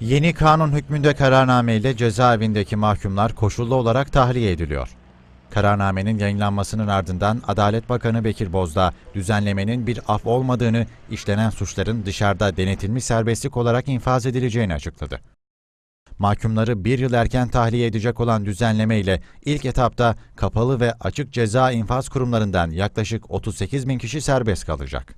Yeni kanun hükmünde kararname ile cezaevindeki mahkumlar koşullu olarak tahliye ediliyor. Kararnamenin yayınlanmasının ardından Adalet Bakanı Bekir Bozdağ, düzenlemenin bir af olmadığını, işlenen suçların dışarıda denetilmiş serbestlik olarak infaz edileceğini açıkladı. Mahkumları bir yıl erken tahliye edecek olan düzenleme ile ilk etapta kapalı ve açık ceza infaz kurumlarından yaklaşık 38 bin kişi serbest kalacak.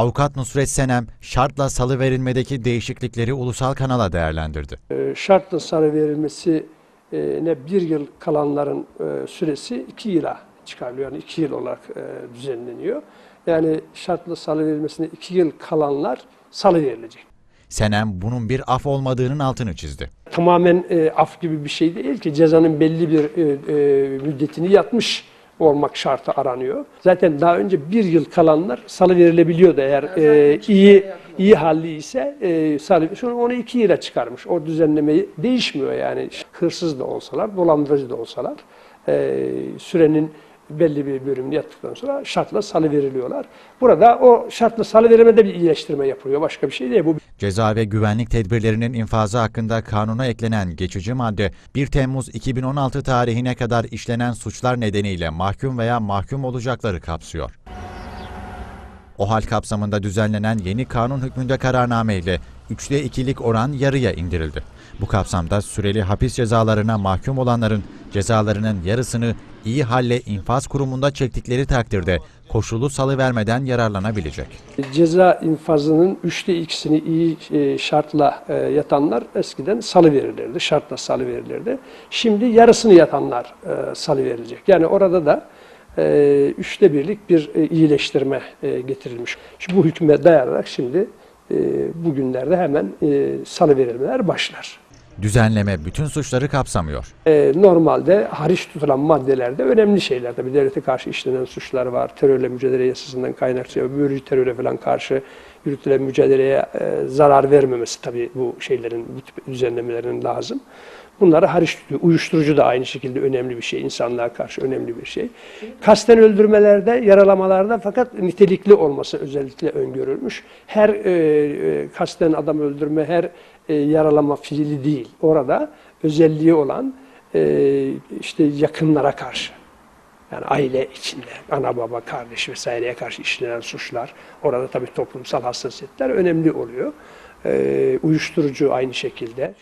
Avukat Nusret Senem, şartla salı verilmedeki değişiklikleri ulusal kanala değerlendirdi. E, şartla salı verilmesi e, ne bir yıl kalanların e, süresi iki yıla çıkarılıyor. Yani iki yıl olarak e, düzenleniyor. Yani şartla salı verilmesine iki yıl kalanlar salı verilecek. Senem bunun bir af olmadığının altını çizdi. Tamamen e, af gibi bir şey değil ki cezanın belli bir e, e, müddetini yatmış olmak şartı aranıyor. Zaten daha önce bir yıl kalanlar salı verilebiliyordu eğer e, iyi iyi halli ise e, salı. Sonra onu iki yıla çıkarmış. O düzenlemeyi değişmiyor yani. Hırsız da olsalar, dolandırıcı da olsalar e, sürenin belli bir bölümünü yattıktan sonra şartla salı veriliyorlar. Burada o şartla salı verilmede bir iyileştirme yapılıyor. Başka bir şey değil. Bu Ceza ve güvenlik tedbirlerinin infazı hakkında kanuna eklenen geçici madde 1 Temmuz 2016 tarihine kadar işlenen suçlar nedeniyle mahkum veya mahkum olacakları kapsıyor. O hal kapsamında düzenlenen yeni kanun hükmünde kararname ile 3'te 2'lik oran yarıya indirildi. Bu kapsamda süreli hapis cezalarına mahkum olanların cezalarının yarısını iyi halle infaz kurumunda çektikleri takdirde koşullu salı vermeden yararlanabilecek. Ceza infazının üçte ikisini iyi e, şartla e, yatanlar eskiden salı verilirdi, şartla salı verilirdi. Şimdi yarısını yatanlar e, salı verilecek. Yani orada da üçte birlik bir iyileştirme getirilmiş. Şu bu hükme dayanarak şimdi bugünlerde hemen salı verilmeler başlar. Düzenleme bütün suçları kapsamıyor. E, normalde hariç tutulan maddelerde önemli şeyler. Tabii devlete karşı işlenen suçlar var. Terörle mücadele yasasından kaynaklı, bölücü teröre falan karşı yürütülen mücadeleye e, zarar vermemesi tabii bu şeylerin, bu tip düzenlemelerin lazım. Bunları hariç tutuyor. Uyuşturucu da aynı şekilde önemli bir şey. insanlığa karşı önemli bir şey. Kasten öldürmelerde, yaralamalarda fakat nitelikli olması özellikle öngörülmüş. Her e, e, kasten adam öldürme, her e, yaralama fiili değil. Orada özelliği olan e, işte yakınlara karşı yani aile içinde ana baba kardeş vesaireye karşı işlenen suçlar orada tabii toplumsal hassasiyetler önemli oluyor. E, uyuşturucu aynı şekilde.